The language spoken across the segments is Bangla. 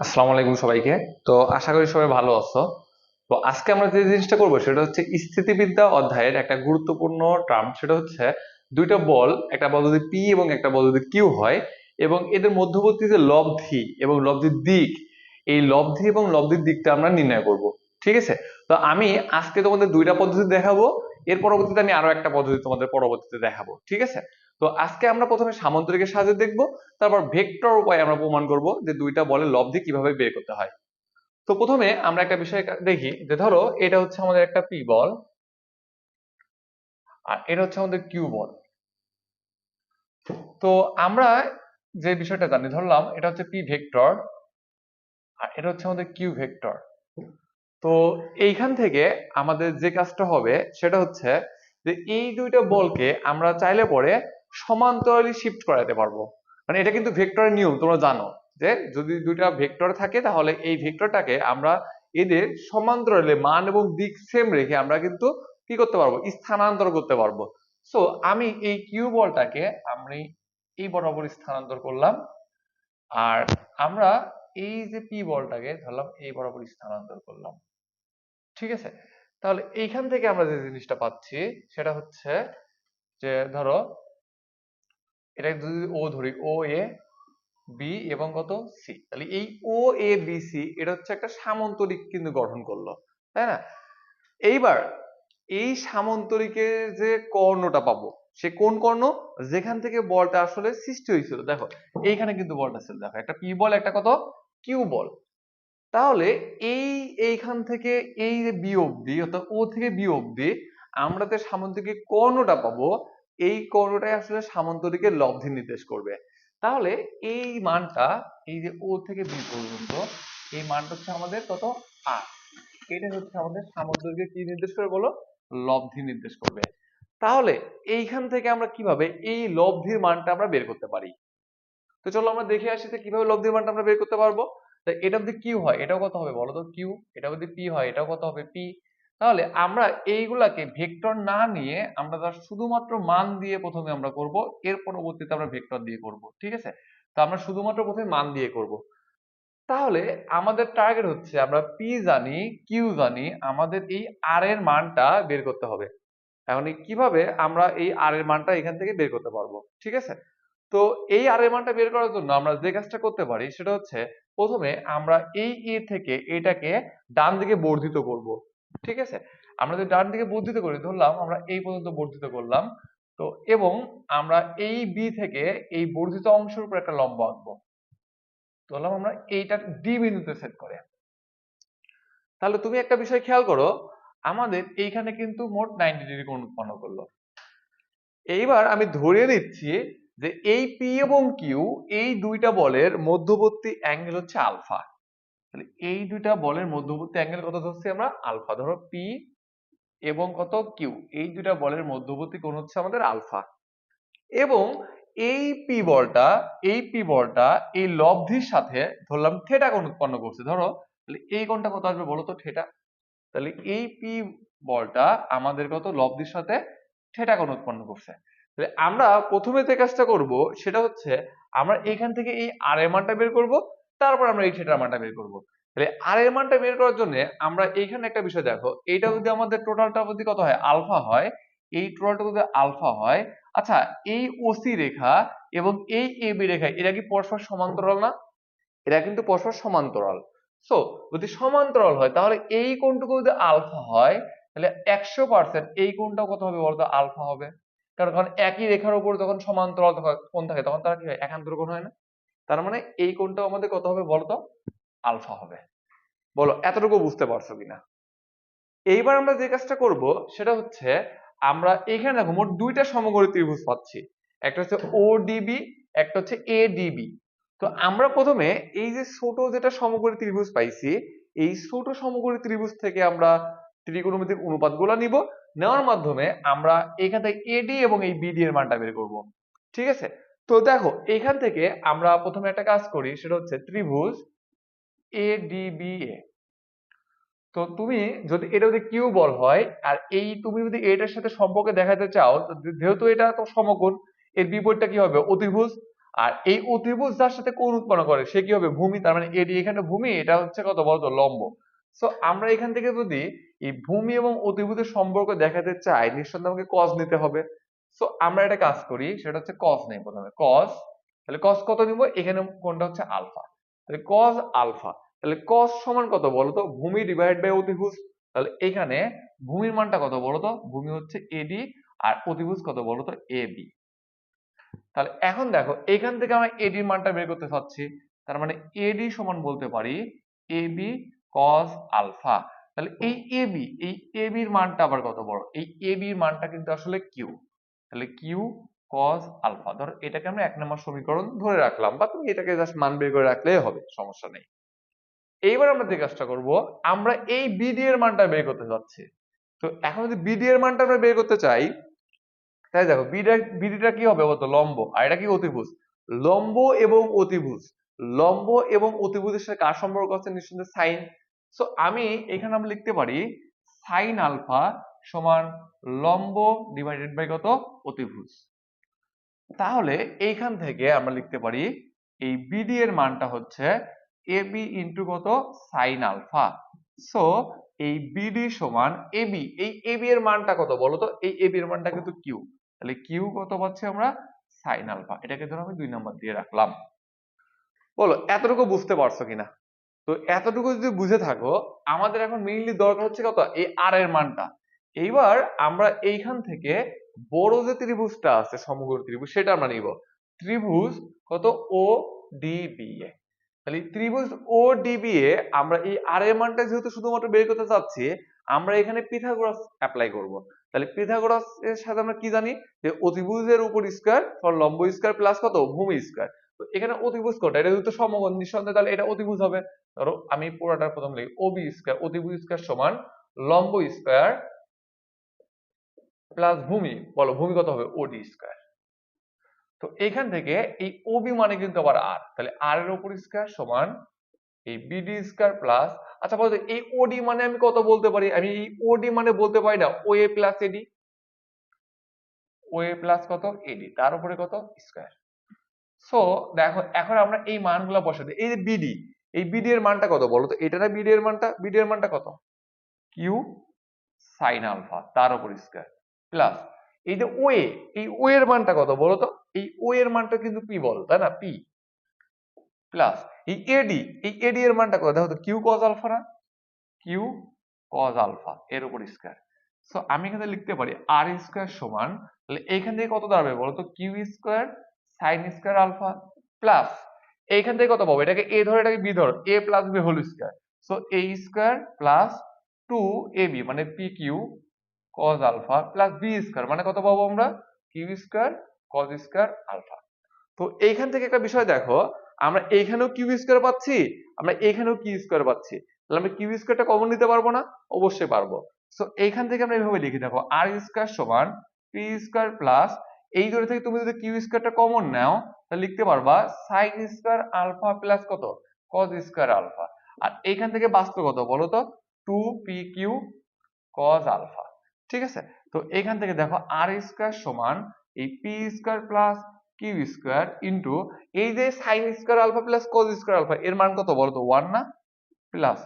আসসালামু আলাইকুম সবাইকে। তো আশা করি সবাই ভালো আছো। তো আজকে আমরা যে জিনিসটা করব সেটা হচ্ছে স্থিতিবিদ্যা অধ্যায়ের একটা গুরুত্বপূর্ণ টার্ম সেটা হচ্ছে দুইটা বল, একটা বল যদি পি এবং একটা বল যদি কিউ হয় এবং এদের মধ্যবর্তী যে লব্ধি এবং লব্ধির দিক, এই লব্ধি এবং লব্ধির দিকটা আমরা নির্ণয় করব। ঠিক আছে? তো আমি আজকে তোমাদের দুইটা পদ্ধতি দেখাবো, এর পরবর্তীতে আমি আরও একটা পদ্ধতি তোমাদের পরবর্তীতে দেখাবো। ঠিক আছে? তো আজকে আমরা প্রথমে সামান্তরিকের সাহায্যে দেখব, তারপর ভেক্টর উপায়ে আমরা প্রমাণ করব যে দুইটা বলের লব্ধি কীভাবে বের করতে হয়। তো প্রথমে আমরা একটা বিষয় দেখি যে ধরো এটা হচ্ছে আমাদের একটা পি বল, আর এটা হচ্ছে আমাদের কিউ বল। তো আমরা যে বিষয়টা জানি, ধরলাম এটা হচ্ছে পি ভেক্টর, আর এটা হচ্ছে আমাদের কিউ ভেক্টর। তো এইখান থেকে আমাদের যে কাজটা হবে সেটা হচ্ছে যে এই দুইটা বলকে আমরা চাইলে পরে সমান্তরালি শিফট করাতে পারব। মানে এটা কিন্তু ভেক্টরের নিয়ম, তোমরা জানো। যে যদি দুইটা ভেক্টর থাকে, তাহলে এই ভেক্টরটাকে আমরা এদের সমান্তরালে মান এবং দিক সেম রেখে আমরা কিন্তু কি করতে পারব? স্থানান্তর করতে পারব। সো আমি এই কিউ বলটাকে আমি এই বরাবর স্থানান্তর করলাম। আর আমরা এই যে পি বলটাকে ধরলাম, এই বরাবর স্থানান্তর করলাম। ঠিক আছে? তাহলে এইখান থেকে আমরা যে জিনিসটা পাচ্ছি, সেটা হচ্ছে যে ধরো এটা যদি ও ধরি, ও, এ বি এবং কত? সি তাহলে এই ও, এ বি সি এটা হচ্ছে একটা সামন্তরিক কিন্তু গঠন করল, তাই না? এইবার এই সামন্তরিকের যে কর্ণটা পাবো, সে কোন কর্ণ? যেখান থেকে বলটা আসলে সৃষ্টি হয়েছিল, দেখো, এইখানে কিন্তু বলটা ছিল, দেখো, একটা পি বল, একটা কত? কিউ বল। তাহলে এই, এইখান থেকে এই যে বি অব্দি অর্থাৎ ও থেকে বি অব্দি আমরা যে সামন্তরিকের কর্ণটা পাবো এই কর্ণটাই আসলে সামন্তরিকের লব্ধি নির্দেশ করবে। তাহলে এই মানটা, এই যে ও থেকে বি পর্যন্ত, এই মানটা হচ্ছে আমাদের কত? আর এটা হচ্ছে আমাদের সামন্তরিকের কি নির্দেশ করে বলো? লব্ধি নির্দেশ করবে। তাহলে এইখান থেকে আমরা কীভাবে এই লব্ধির মানটা আমরা বের করতে পারি? তো চলো আমরা দেখে আসি যে কীভাবে লব্ধির মানটা আমরা বের করতে পারব। এটা যদি কিউ হয়, এটাও কত হবে বলো তো? কিউ এটা যদি পি হয়, এটাও কত হবে? পি তাহলে আমরা এইগুলাকে ভেক্টর না নিয়ে আমরা তার শুধুমাত্র মান দিয়ে প্রথমে আমরা করব, এর পরবর্তীতে আমরা ভেক্টর দিয়ে করব, ঠিক আছে? তো আমরা শুধুমাত্র প্রথমে মান দিয়ে করব। তাহলে আমাদের টার্গেট হচ্ছে আমরা পি জানি কিউ জানি, আমাদের এই আর এর মানটা বের করতে হবে। এখন কীভাবে আমরা এই আর এর মানটা এখান থেকে বের করতে পারব, ঠিক আছে? তো এই আর এর মানটা বের করার জন্য আমরা যে কাজটা করতে পারি সেটা হচ্ছে প্রথমে আমরা এই এ থেকে এটাকে ডান দিকে বর্ধিত করব। ঠিক আছে? আমরা যদি ডান দিকে বর্ধিত করি, ধরলাম আমরা এই পর্যন্ত বর্ধিত করলাম, তো এবং আমরা এই বি থেকে এই বর্ধিত অংশের উপর একটা লম্ব আঁকবো। ধরলাম আমরা এইটা ডি বিন্দুতে সেট করে। তাহলে তুমি একটা বিষয় খেয়াল করো, আমাদের এইখানে কিন্তু মোট নাইনটি ডিগ্রি কোণ উৎপন্ন করল। এইবার আমি ধরে নিচ্ছি যে এই পি এবং কিউ এই দুইটা বলের মধ্যবর্তী অ্যাঙ্গেল হচ্ছে আলফা তাহলে এই দুইটা বলের মধ্যবর্তী অ্যাঙ্গেল কত ধরছি আমরা? আলফা ধরো পি এবং কত কিউ এই দুইটা বলের মধ্যবর্তী কোণ হচ্ছে আমাদের আলফা। এবং এই পি বলটা, এই পি বলটা এই লব্ধির সাথে ধরলাম থেটা কোণ উৎপন্ন করছে। ধরো, তাহলে এই কোণটা কত আসবে বলো তো? থেটা। তাহলে এই পি বলটা আমাদের কত? লব্ধির সাথে থেটা কোণ উৎপন্ন করছে। তাহলে আমরা প্রথমে যে কাজটা করব সেটা হচ্ছে আমরা এখান থেকে এই আর এর মানটা বের করব। তারপর আমরা এই থেটার মানটা বের করব। তাহলে আর এর মানটা বের করার জন্য আমরা এইখানে একটা বিষয় দেখো, এইটা যদি আমাদের টোটালটা যদি কত হয়? আলফা হয়। এই টোটালটা যদি আলফা হয় আচ্ছা এই ওসি রেখা এবং এই এবি রেখা, এরা কি পরস্পর সমান্তরাল না? এরা কিন্তু পরস্পর সমান্তরাল। সো যদি সমান্তরাল হয়, তাহলে এই কোণটুকু যদি আলফা হয়, তাহলে একশো পার্সেন্ট এই কোণটাও কত হবে বলতো? আলফা হবে। কারণ কারণ একই রেখার উপর যখন সমান্তরাল কোণ থাকে, তখন তারা কি হয়? একান্তর কোণ হয় না। তার মানে এই কোণটাও আমাদের কত হবে বলতো? আলফা হবে। বলো, এতটুকু বুঝতে পারছ কিনা? এইবার আমরা যে কাজটা করব, সেটা হচ্ছে আমরা এখানে দেখো মোট দুইটা সমকোণী ত্রিভুজ পাচ্ছি। একটা হচ্ছে ওডিবি একটা হচ্ছে এডিবি তো আমরা প্রথমে এই যে ছোট যেটা সমকোণী ত্রিভুজ পাইছি, এই ছোট সমকোণী ত্রিভুজ থেকে আমরা ত্রিকোণমিতিক অনুপাতগুলো নিব। নেওয়ার মাধ্যমে আমরা এখান থেকে এডি এবং এই বিডি এর মানটা বের করব। ঠিক আছে? তো দেখো, এখান থেকে আমরা প্রথমে একটা কাজ করি, সেটা হচ্ছে ত্রিভুজ এডিবিএ তো তুমি যদি এটা যদি কিউ বল হয়, আর এই তুমি যদি এটার সাথে সম্পর্কে দেখাতে চাও যেহেতু এটা তো সমকোণ, এর বিপরীতটা কি হবে? অতিভুজ। আর এই অতিভুজ যার সাথে কোণ উৎপন্ন করে, সে কি হবে? ভূমি। তার মানে এডি এখানে ভূমি, এটা হচ্ছে কত বলতো? লম্ব। সো আমরা এখান থেকে যদি এই ভূমি এবং অতিভুজের সম্পর্ক দেখাতে চাই, নিঃসন্দেহে আমাকে কজ নিতে হবে। সো আমরা এটা কাজ করি, সেটা হচ্ছে কজ নেই প্রথমে। কজ তাহলে কজ কত নিব? এখানে কোনটা হচ্ছে আলফা। তাহলে কজ আলফা। তাহলে কজ সমান কত বলতো ভূমি ডিভাইড বাই অতিভুজ। তাহলে এখানে ভূমির মানটা কত বলতো ভূমি হচ্ছে এডি আর অতিভুজ কত বলতো এবি তাহলে এখন দেখো, এখান থেকে আমরা এডির মানটা বের করতে চাচ্ছি। তার মানে এডি সমান বলতে পারি এবি কজ আলফা। তাহলে এই এবি এই এবির মানটা আবার কত বড়? এই এবির মানটা কিন্তু আসলে কিউ তাহলে কিউ কজ আলফা, ধর এটাকে আমরা এক নম্বর সমীকরণ ধরে রাখলাম, বা তুমি এটাকে জাস্ট মান বের করে রাখলেই হবে, সমস্যা নেই। এইবার আমরা যে কাজটা করব, আমরা এই বিডি এর মানটা বের করতে যাচ্ছি। তো এখন যদি বিডি এর মানটা আমরা বের করতে চাই, তাই দেখো বিডিটা কি হবে? বলতো লম্ব, আর এটা কি অতিভুজ? লম্ব এবং অতিভুজ। লম্ব এবং অতিভুজের সাথে কার সম্পর্ক আছে? নিঃসন্দেহে সাইন। সো আমি এখানে আমরা লিখতে পারি সাইন আলফা সমান লম্ব ডিভাইডেড বাই কত? অতিভুজ। তাহলে এইখান থেকে আমরা লিখতে পারি, এই বিডি এর মানটা হচ্ছে এবি ইন্টু কত? সাইন আলফা সো এই বিডি সমান এবি এই এবি এর মানটা কত বলো তো? এই এবি এর মানটা কিন্তু কিউ তাহলে কিউ কত পাচ্ছি আমরা? সাইন আলফা এটাকে ধরো আমি দুই নাম্বার দিয়ে রাখলাম। বলো, এতটুকু বুঝতে পারছ কিনা? তো এতটুকু যদি বুঝে থাকো, আমাদের এখন মেইনলি দরকার হচ্ছে কত? এই আর এর মানটা। এইবার আমরা এইখান থেকে বড় যে ত্রিভুজটা আছে সমগ্র ত্রিভুজ, সেটা আমরা নিব। ত্রিভুজ কত? ও ডিবি তাহলে ত্রিভুজ ও ডিবি এ আমরা এই আর এর মানটা যেহেতু শুধুমাত্র বের করতে চাচ্ছি, আমরা এখানে পিথাগোরাস অ্যাপ্লাই করব। তাহলে পিথাগোরাস এর সাথে আমরা কি জানি? যে অতিভুজের উপর স্কয়ার ফর লম্ব স্কয়ার প্লাস কত? ভূমি স্কয়ার তো এখানে অতিভুজ কোনটা এটা যেহেতু সমকোণ, নিঃসন্দেহে তাহলে এটা অতিভুজ হবে। ধরো আমি পুরোটা প্রথম লিখি। ওবি স্কয়ার অতিভুজ স্কয়ার সমান লম্ব স্কয়ার প্লাস ভূমি, বলো ভূমি কত হবে? ওডি স্কয়ার তো এখান থেকে এই ওবি মানে কিন্তু আবার আর তাহলে আর এর উপর স্কয়ার সমান এই বিডি স্কয়ার প্লাস আচ্ছা বলতো এই ওডি মানে আমি কত বলতে পারি? আমি এই ওডি মানে বলতে পারি না ও এ প্লাস এডি ও এ প্লাস কত? এডি তার উপরে কত? স্কয়ার সো দেখো, এখন আমরা এই মানগুলো বসাতে এই যে বিডি এই বিডি এর মানটা কত বলো তো? এটা না বিডি এর মানটা? বিডি এর মানটা কত? কিউ সাইন আলফা তার উপর স্কয়ার প্লাস এই যে ও এই ও এর মানটা কত বলো তো? এই ও এর মানটা কিন্তু পি বল, তাই না? পি প্লাস এই এডি এই এডি এর মানটা কত? দেখো তো কিউ কজ আলফা না? কিউ কজ আলফা এর উপর স্কয়ার সো আমি এখানে লিখতে পারি আর স্কয়ার সমান, তাহলে এইখান থেকে কত দাঁড়াবে বলো তো? Q square sine square alpha plus এইখান থেকে কত পাবো? এটাকে এ ধরে, এটাকে বি ধর A plus B whole square so A square plus two A B মানে P Q cos alpha plus B square মানে কত পাবো আমরা? Q square cos square alpha তো এইখান থেকে একটা বিষয় দেখো, আমরা এইখানেও কিউ স্কয়ার পাচ্ছি, আমরা এইখানেও কিউ স্কয়ার পাচ্ছি। তাহলে আমরা কিউ স্কয়ারটা কমন নিতে পারব না? অবশ্যই পারব। সো এইখান থেকে আমরা এইভাবে লিখে দেখো আর স্কয়ার সমান পি স্কয়ার প্লাস এই ধরে থেকে তুমি যদি কিউ স্কয়ারটা কমন নাও, তাহলে লিখতে পারবা সাইন স্কয়ার আলফা প্লাস কত? কজ স্কয়ার আলফা আর এইখান থেকে বাস্তব কত বলো তো? Two P Q cos alpha ঠিক আছে? তো এখান থেকে দেখো আর স্কয়ার সমান এই P square plus Q square into এই যে sine square alpha plus cos square alpha এর মান কত বলো ওয়ান না? প্লাস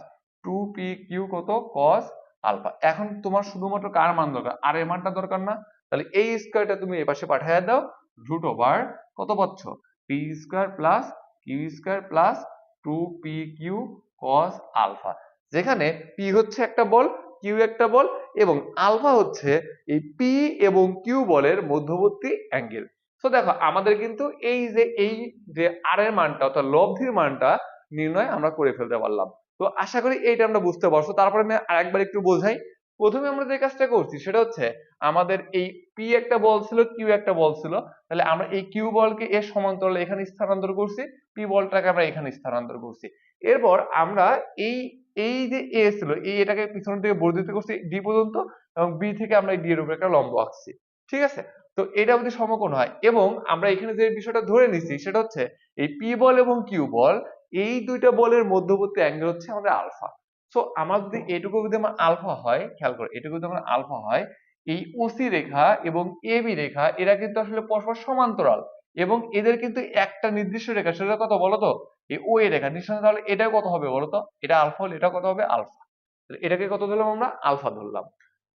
টু পি কিউ কত? কজ আলফা এখন তোমার শুধুমাত্র কার মান দরকার? আর এর মানটা দরকার না। তাহলে এই স্কয়ারটা তুমি এই পাশে পাঠিয়ে দাও রুট ওভার কত পাচ্ছ? P square plus Q square plus two P Q cos alpha যেখানে পি হচ্ছে একটা বল কিউ একটা বল এবং আলফা হচ্ছে এই পি এবং কিউ বলের মধ্যবর্তী অ্যাঙ্গেল। তো দেখো, আমাদের কিন্তু এই যে এই যে আর এর মানটা অর্থাৎ লব্ধির মানটা নির্ণয় আমরা করে ফেলতে পারলাম। তো আশা করি এইটা আমরা বুঝতে পারছ। তারপরে আমি আরেকবার একটু বোঝাই। প্রথমে আমরা যে কাজটা করছি সেটা হচ্ছে আমাদের এই পি একটা বল ছিল কিউ একটা বল ছিল। তাহলে আমরা এই কিউ বলকে এর সমান্তরালে এখানে স্থানান্তর করছি পি বলটাকে আমরা এখানে স্থানান্তর করছি। এরপর আমরা এই এই যে এ ছিল, এই এটাকে পিছন থেকে বর্ধিত করছি ডি পর্যন্ত এবং বি থেকে আমরা ডি এর উপরে একটা লম্ব আঁকছি, ঠিক আছে? তো এটা যদি সমকোণ হয় এবং আমরা এখানে যে বিষয়টা ধরে নিছি সেটা হচ্ছে এই পি বল এবং কিউ বল, এই দুইটা বলের মধ্যবর্তী অ্যাঙ্গেল হচ্ছে আমাদের আলফা। সো আমার যদি এটুকু যদি আমার আলফা হয়, খেয়াল করো, এটুকু যদি আমার আলফা হয়, এই ওসি রেখা এবং এবি রেখা, এরা কিন্তু আসলে পরস্পর সমান্তরাল। এবং এদের কিন্তু একটা নির্দিষ্ট রেখা, সেটা কত বলতো? এই ও এ রেখা। নিঃসন্দেহে তাহলে এটাও কত হবে বলতো? এটা আলফা হলে এটা কত হবে আলফা। এটাকে কত ধরলাম আমরা? আলফা ধরলাম।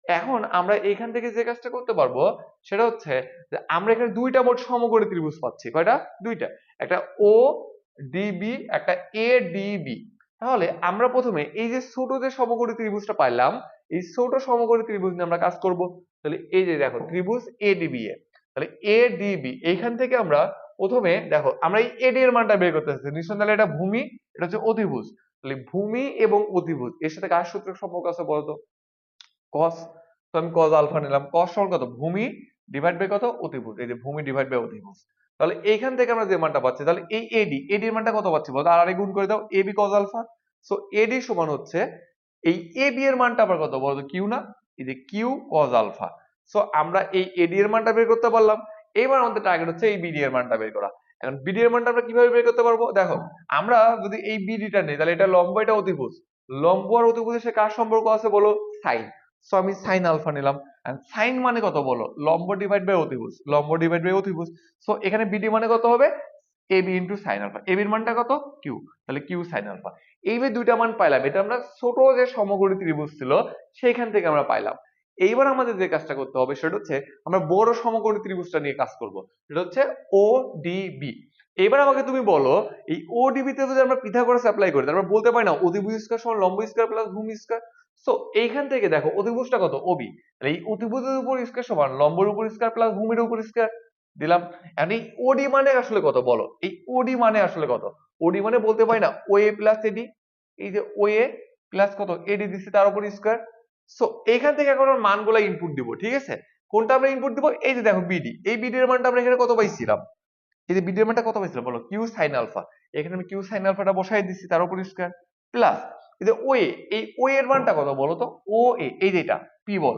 এখন আমরা এখান থেকে যে কাজটা করতে পারব, সেটা হচ্ছে যে আমরা এখানে দুইটা মোট সমকোণী ত্রিভুজ পাচ্ছি। কয়টা? দুইটা। একটা ও ডিবি একটা এ ডিবি তাহলে আমরা প্রথমে এই যে ছোট যে সমকোণী ত্রিভুজটা পাইলাম, এই ছোট সমকোণী ত্রিভুজ নিয়ে আমরা কাজ করব। তাহলে এই যে দেখো, ত্রিভুজ এডিবি এ তাহলে এডিবি এইখান থেকে আমরা প্রথমে, দেখো, আমরা এই এডি এর মানটা বের করতে চাচ্ছি। নিশ্চয় তাহলে এটা ভূমি, এটা হচ্ছে অতিভুজ। তাহলে ভূমি এবং অতিভুজ, এর সাথে কার সূত্রের সম্পর্ক আছে বলতো? cos, তো আমি cos আলফা নিলাম। cos সমান কত? ভূমি ডিভাইড বাই কত? অতিভুজ। এই যে ভূমি ডিভাইড বাই অতিভুজ। তাহলে এইখান থেকে আমরা যে মানটা পাচ্ছি, তাহলে এই এডি এডি এর মানটা কত পাচ্ছি বলতো? আর আরে গুণ করে দাও AB cos alpha so AD সমান হচ্ছে, এই এবি এর মানটা আবার কত বলতো? কিউ না? এই যে কিউ cos আলফা সো আমরা এই এডি এর মানটা বের করতে পারলাম। এবার আমাদের টার্গেট হচ্ছে এই বিডি এর মানটা বের করা। এখন বিডি এর মানটা আমরা কীভাবে বের করতে পারব? দেখো, আমরা যদি এই বিডিটা নেই, তাহলে এটা লম্ব, এটা অতিভুজ। লম্ব আর অতিভুজের সাথে কার সম্পর্ক আছে বলো? সাইন। সো আমি সাইন আলফা নিলাম। সাইন মানে কত বলো? লম্ব ডিভাইড বাই অতিভুজ। লম্ব ডিভাইড বাই অতিভুজ। সো এখানে বিডি মানে কত হবে? এবি ইন্টু সাইন আলফা এবির মানটা কত? কিউ তাহলে কিউ সাইন আলফা এই যে দুইটা মান পাইলাম, এটা আমরা ছোট যে সমকোণী ত্রিভুজ ছিল, সেইখান থেকে আমরা পাইলাম। এইবার আমাদের যে কাজটা করতে হবে সেটা হচ্ছে আমরা বড় সমকোণী ত্রিভুজটা নিয়ে কাজ করব। সেটা হচ্ছে ও ডিবি এবার আমাকে তুমি বলো, এই ও ডিবিতে যদি আমরা পিথাগোরাস অ্যাপ্লাই করি আমরা বলতে পারি না অতিভুজ স্কয়ার সমান লম্ব স্কয়ার প্লাস ভূমি স্কয়ার। সো এইখান থেকে দেখো, অতিভুজটা কত? ওবি এই অতিভুজের উপর স্কয়ার সমান লম্বের উপর স্কয়ার প্লাস ভূমির উপর স্কয়ার। দিলাম। এখন এই ওডি মানে আসলে কত বলো? এই ওডি মানে আসলে কত? ওডি মানে বলতে পারি না ও এ প্লাস এডি এই যে ও এ প্লাস কত? এডি দিচ্ছি তার উপর স্কয়ার। সো এখান থেকে এখন মানগুলা ইনপুট দিব, ঠিক আছে? কোনটা আমরা ইনপুট দিব? এই যে দেখো বিডি এই বিডি এর মানটা আমরা এখানে কত পাইছিলাম? এই যে বিডি এর মানটা কত পাইছিলাম বলো? কিউ সাইন আলফা এখানে আমি কিউ সাইন আলফাটা বসাই দিচ্ছি তার উপর স্কয়ার প্লাস এই যে ও এই ও এর মানটা কত বলো তো? ও এ এই যেটা পি বল।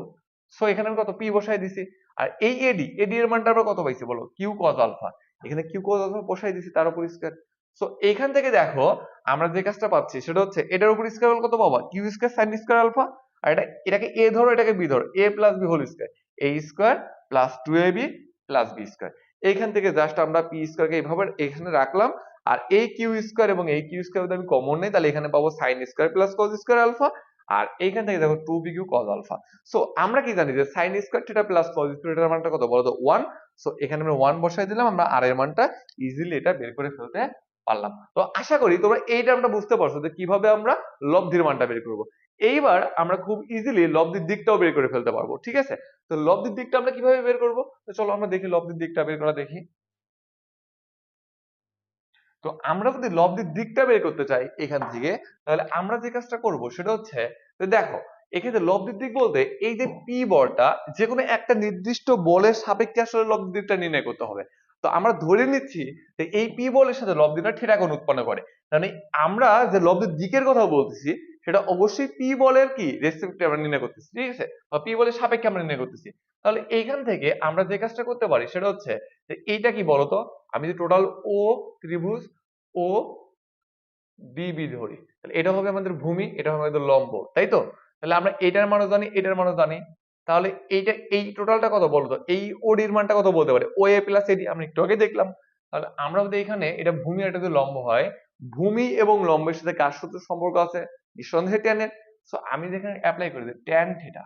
সো এখানে আমি কত পি বসাই দিছি? আর এই এডি এডি এর মানটা আমরা কত পাইছি বলো? কিউ কজ আলফা এখানে কিউ কজ আলফা বসাই দিছি, তার উপর স্কয়ার সো এইখান থেকে দেখো, আমরা যে কাজটা পাচ্ছি, সেটা হচ্ছে এটার উপর স্কয়ার কত পাবা? Q square sine square alpha আর এটা, এটাকে এ ধরো, এটাকে বি ধরো A plus B whole square A square plus two A B plus B square এইখান থেকে জাস্ট আমরা পি স্কয়ারকে এইভাবে এখানে রাখলাম, আর এই কিউ স্কয়ার এবং এই কিউ স্কয়ার যদি আমি কমন নেই, তাহলে এখানে পাবো sine square plus cos square alpha আর এইখান থেকে দেখো two B Q cos alpha so আমরা কি জানি যে sine square theta plus cos square এটার মানটা কত? বলো তো ওয়ান সো এখানে আমরা ওয়ান বসাই দিলাম, আমরা আর এর মানটা ইজিলি এটা বের করে ফেলতে পারলাম। তো আশা করি তোমরা এইটা আমরা বুঝতে পারছ যে কীভাবে আমরা লব্ধির মানটা বের করব। এইবার আমরা খুব ইজিলি লব্ধির দিকটাও বের করে ফেলতে পারব, ঠিক আছে? তো লব্ধির দিকটা আমরা কীভাবে বের করব? তো চলো আমরা দেখি লব্ধির দিকটা বের করা দেখি। তো আমরা যদি লব্ধির দিকটা বের করতে চাই এখান থেকে, তাহলে আমরা যে কাজটা করব সেটা হচ্ছে দেখো, এক্ষেত্রে লব্ধির দিক বলতে এই যে পি বলটা যে কোনো একটা নির্দিষ্ট বলের সাপেক্ষে আসলে লব্ধির দিকটা নির্ণয় করতে হবে। তো আমরা ধরে নিচ্ছি যে এই পি বলের সাথে লব্ধিটা কোণ উৎপন্ন করে। মানে আমরা যে লব্ধির দিকের কথা বলতেছি সেটা অবশ্যই পি বলের কি? রেসপেক্টে আমরা নির্ণয় করতেছি, ঠিক আছে? বা পি বলের সাপেক্ষে আমরা নির্ণয় করতেছি। তাহলে এইখান থেকে আমরা যে কাজটা করতে পারি সেটা হচ্ছে যে এইটা কি বলতো? আমি যদি টোটাল ও ত্রিভুজ ও ডিবি ধরি, তাহলে এটা হবে আমাদের ভূমি, এটা হবে আমাদের লম্ব, তাই তো? তাহলে আমরা এটার মানও জানি, এটার মানও জানি। তাহলে এইটা, এই টোটালটা কত বলতো? এই ওডির মানটা কত বলতে পারে? ও এ প্লাস এডি আমরা একটু আগে দেখলাম। তাহলে আমরা যদি এখানে, এটা ভূমি এটা যদি লম্ব হয়, ভূমি এবং লম্বের সাথে কার সূত্র সম্পর্ক আছে? নিঃসন্দেহে ট্যানের সো আমি যেখানে অ্যাপ্লাই করে দিই ট্যান থিটা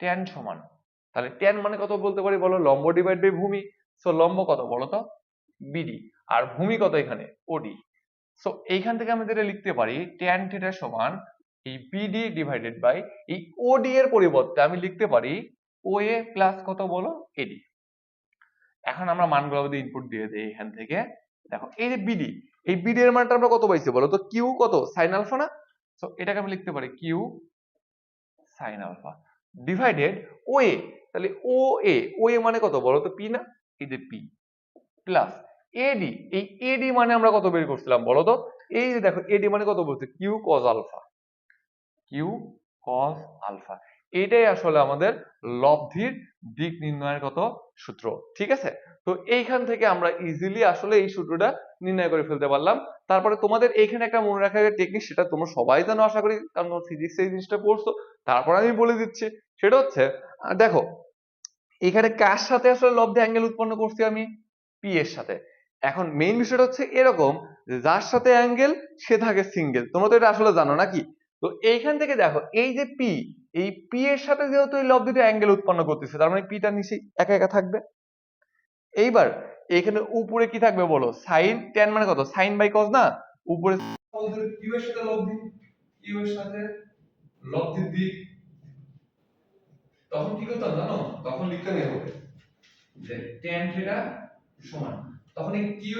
ট্যান সমান, তাহলে ট্যান মানে কত বলতে পারি বলো? লম্ব ডিভাইড বাই ভূমি সো লম্ব কত বলো তো? বিডি আর ভূমি কত এখানে? ওডি সো এইখান থেকে আমি যেটা লিখতে পারি ট্যান থিটা সমান এই বিডি ডিভাইডেড বাই এই ওডি এর পরিবর্তে আমি লিখতে পারি ও এ প্লাস কত বলো? এডি এখন আমরা মানগুলো যদি ইনপুট দিয়ে দেই এখান থেকে, দেখো, এই যে বিডি এই বিডি এর মানটা আমরা কত পাইছি বলো তো? কিউ কত? সাইন আলফা না? সো এটাকে আমি লিখতে পারি Q sine alpha divided O A তাহলে ও এ ও এ মানে কত বলো তো পি না? এই যে পি প্লাস এডি এই এডি মানে আমরা কত বের করছিলাম বলো তো? এই যে দেখো এডি মানে কত বলছে? Q cos alpha Q cos alpha এটাই আসলে আমাদের লব্ধির দিক নির্ণয়ের কত সূত্র, ঠিক আছে? তো এইখান থেকে আমরা ইজিলি আসলে এই সূত্রটা নির্ণয় করে ফেলতে পারলাম। তারপরে তোমাদের এইখানে একটা মনে রাখার টেকনিক সেটা তোমরা সবাই জানো আশা করি, কারণ ফিজিক্স এই জিনিসটা পড়ছো। তারপর আমি বলে দিচ্ছি, সেটা হচ্ছে দেখো এখানে কার সাথে আসলে লব্ধি অ্যাঙ্গেল উৎপন্ন করছি আমি? পি এর সাথে। এখন মেইন বিষয়টা হচ্ছে এরকম যার সাথে অ্যাঙ্গেল সে থাকে সিঙ্গেল তোমরা তো এটা আসলে জানো নাকি? তো এইখান থেকে দেখো, এই যে পি এই পি এর সাথে যেহেতু এই লব দুটো অ্যাঙ্গেল উৎপন্ন করতেছে, তার মানে পিটা নিচে একা একা থাকবে? এইবার এখানে উপরে কি থাকবে বলো? সাইন টেন মানে কত? সাইন বাই কজ না? উপরে কিউ এর তখন কি করতাম জানো? তখন লিখতাম এভাবে যে tan থিটা সমান। তখন এই কিউ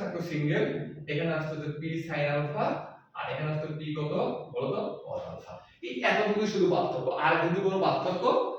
থাকতো সিঙ্গেল এখানে আসতো যে পি সাইন আলফা আর এখানে আসতো পি কত? বলো তো cos আলফা এই এতটুকু শুধু পার্থক্য। আর কিন্তু কোনো পার্থক্য নেই